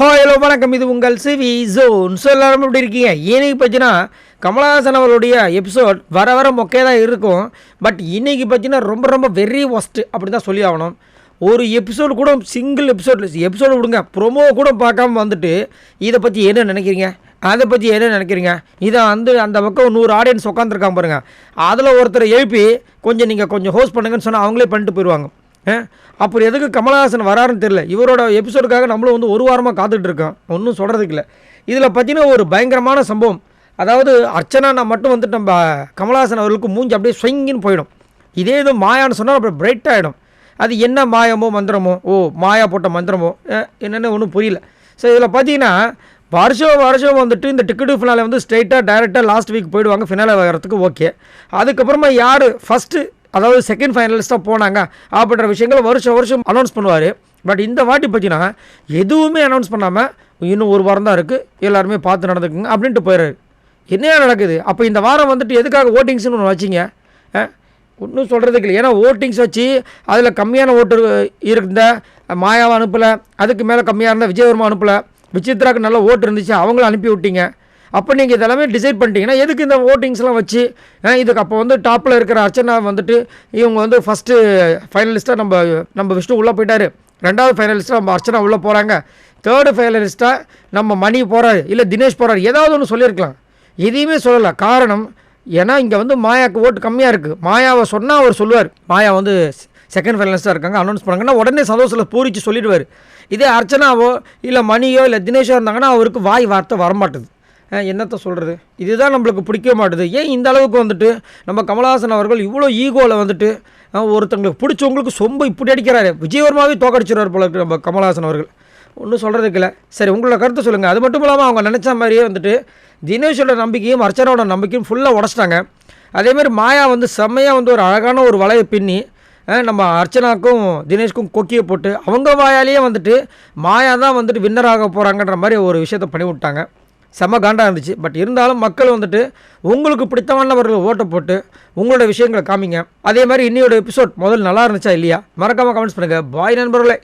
Hi hello வணக்கம். இது உங்கள் சிவி ஜோன். ஸோ எல்லாரும் எப்படி இருக்கீங்க? இன்னைக்கு பார்த்தீங்கன்னா கமலஹாசன் அவருடைய எபிசோட் வர வர மொக்கையாக தான் இருக்கும். பட் இன்னைக்கு பார்த்தீங்கன்னா ரொம்ப ரொம்ப வெரி ஒஸ்ட்டு அப்படி தான் சொல்லி ஆகணும். ஒரு எபிசோடு கூட சிங்கிள் எபிசோட் எபிசோடு விடுங்க. ப்ரொமோ கூட பார்க்காம வந்துட்டு இதை பற்றி என்ன நினைக்கிறீங்க? அதை பற்றி என்ன நினைக்கிறீங்க? இதை வந்து அந்த பக்கம் நூறு ஆடியன்ஸ் உட்காந்துருக்காங்க பாருங்கள் அதில் ஒருத்தரை எழுப்பி கொஞ்சம் நீங்கள் கொஞ்சம் ஹோஸ்ட் பண்ணுங்கன்னு சொன்னால் அவங்களே பண்ணிட்டு போயிடுவாங்க. அப்புறம் எதுக்கு கமலஹாசன் வராருன்னு தெரியல. இவரோட எபிசோடுக்காக நம்மளும் வந்து ஒரு வாரமாக காத்துட்டு இருக்கோம். ஒன்றும் சொல்கிறதுக்கு இல்லை. இதில் பார்த்தீங்கன்னா ஒரு பயங்கரமான சம்பவம். அதாவது அர்ச்சனா மட்டும் வந்துட்டு நம்ம கமலஹாசன் அவர்களுக்கு மூஞ்சி அப்படியே ஸ்விங்கின்னு போயிடும். இதே இது மாயான்னு சொன்னால் அப்புறம் பிரைட் ஆகிடும் அது என்ன மாயமோ மந்திரமோ? ஓ மாயா போட்ட மந்திரமோ? என்னென்னு ஒன்றும் புரியல. ஸோ இதில் பார்த்தீங்கன்னா வருஷம் வருஷம் வந்துட்டு இந்த டிக்கெட்டு ஃபினாலே வந்து ஸ்ட்ரைட்டாக டைரெக்டாக லாஸ்ட் வீக் போயிடுவாங்க ஃபினாலே வரத்துக்கு ஓகே அதுக்கப்புறமா யார் ஃபஸ்ட்டு அதாவது செகண்ட் ஃபைனலிஸ்ட்டாக போனாங்க அப்படின்ற விஷயங்களை வருஷம் வருஷம் அனௌன்ஸ் பண்ணுவார். பட் இந்த வாட்டி பார்த்தீங்கன்னா எதுவுமே அனௌன்ஸ் பண்ணாமல் இன்னும் ஒரு வாரம் தான் இருக்குது எல்லாருமே பார்த்து நடந்துக்குங்க அப்படின்ட்டு போயிடுறாரு என்ன நடக்குது? அப்போ இந்த வாரம் வந்துட்டு எதுக்காக ஓட்டிங்ஸ்னு ஒன்று வச்சிங்க? ஒன்றும் சொல்கிறதுக்கு இல்லை. ஏன்னா ஓட்டிங்ஸ் வச்சு அதில் கம்மியான ஓட்டு இருந்த மாயாவை அனுப்பலை அதுக்கு மேலே கம்மியாக இருந்தால் விஜயவர்மா அனுப்பலை. விசித்ராக்கு நல்ல ஓட்டு இருந்துச்சு அவங்கள அனுப்பி விட்டீங்க. அப்போ நீங்கள் இதெல்லாமே டிசைட் பண்ணிட்டீங்கன்னா எதுக்கு இந்த ஓட்டிங்ஸ்லாம் வச்சு இதுக்கு அப்போ வந்து டாப்பில் இருக்கிற அர்ச்சனா வந்துட்டு இவங்க வந்து ஃபஸ்ட்டு ஃபைனலிஸ்ட்டாக நம்ம நம்ம விஷ்ணு உள்ளே போயிட்டார். ரெண்டாவது ஃபைனலிஸ்ட்டாக நம்ம அர்ச்சனா உள்ளே போகிறாங்க தேர்டு ஃபைனலிஸ்ட்டாக நம்ம மணி போகிறாரு இல்லை தினேஷ் போகிறாரு ஏதாவது ஒன்று சொல்லியிருக்கலாம். எதையுமே சொல்லலை. காரணம் ஏன்னா இங்கே வந்து மாயாவுக்கு ஓட்டு கம்மியாக இருக்குது மாயாவை சொன்னால் அவர் சொல்லுவார். மாயா வந்து செகண்ட் ஃபைனலிஸ்ட்டாக இருக்காங்க அனௌன்ஸ் பண்ணாங்கன்னா உடனே சந்தோஷத்தில் பூரிச்சு சொல்லிடுவார். இதே அர்ச்சனாவோ இல்லை மணியோ இல்லை தினேஷோ இருந்தாங்கன்னா அவருக்கு வாய் வார்த்தை வரமாட்டேது. என்னத்த சொல்கிறது இதுதான் நம்மளுக்கு பிடிக்க மாட்டுது. ஏன் இந்த அளவுக்கு வந்துட்டு நம்ம கமலஹாசன் அவர்கள் இவ்வளோ ஈகோவில் வந்துட்டு ஒருத்தங்களுக்கு பிடிச்சவங்களுக்கு சொம்ப இப்படி அடிக்கிறாரு. விஜயவர்மாவே தோக்கடிச்சிடுவார் போல நம்ம கமலஹாசன் அவர்கள். ஒன்றும் சொல்கிறதுக்கு இல்லை. சரி உங்களோட கருத்தை சொல்லுங்கள் அது மட்டும் இல்லாமல் அவங்க நினச்ச மாதிரியே வந்துட்டு தினேஷோட நம்பிக்கையும் அர்ச்சனாவோட நம்பிக்கையும் ஃபுல்லாக உடச்சிட்டாங்க. அதேமாதிரி மாயா வந்து செம்மையாக வந்து ஒரு அழகான ஒரு வலையை பின்னி நம்ம அர்ச்சனாக்கும் தினேஷ்க்கும் கொக்கியை போட்டு அவங்க வாயாலேயே வந்துட்டு மாயா தான் வந்துட்டு வின்னர் ஆக போகிறாங்கன்ற மாதிரி ஒரு விஷயத்த பண்ணி விட்டாங்க செம்ம காண்டாக இருந்துச்சு. பட் இருந்தாலும் மக்கள் வந்துட்டு உங்களுக்கு பிடித்தமானவர்கள் ஓட்டை போட்டு உங்களோட விஷயங்களை காமிங்க. அதே மாதிரி இன்னையோட எபிசோட் முதல்ல நல்லா இருந்துச்சா இல்லையா? மறக்காமல் கமெண்ட்ஸ் பண்ணுங்கள் பாய் நண்பர்களே.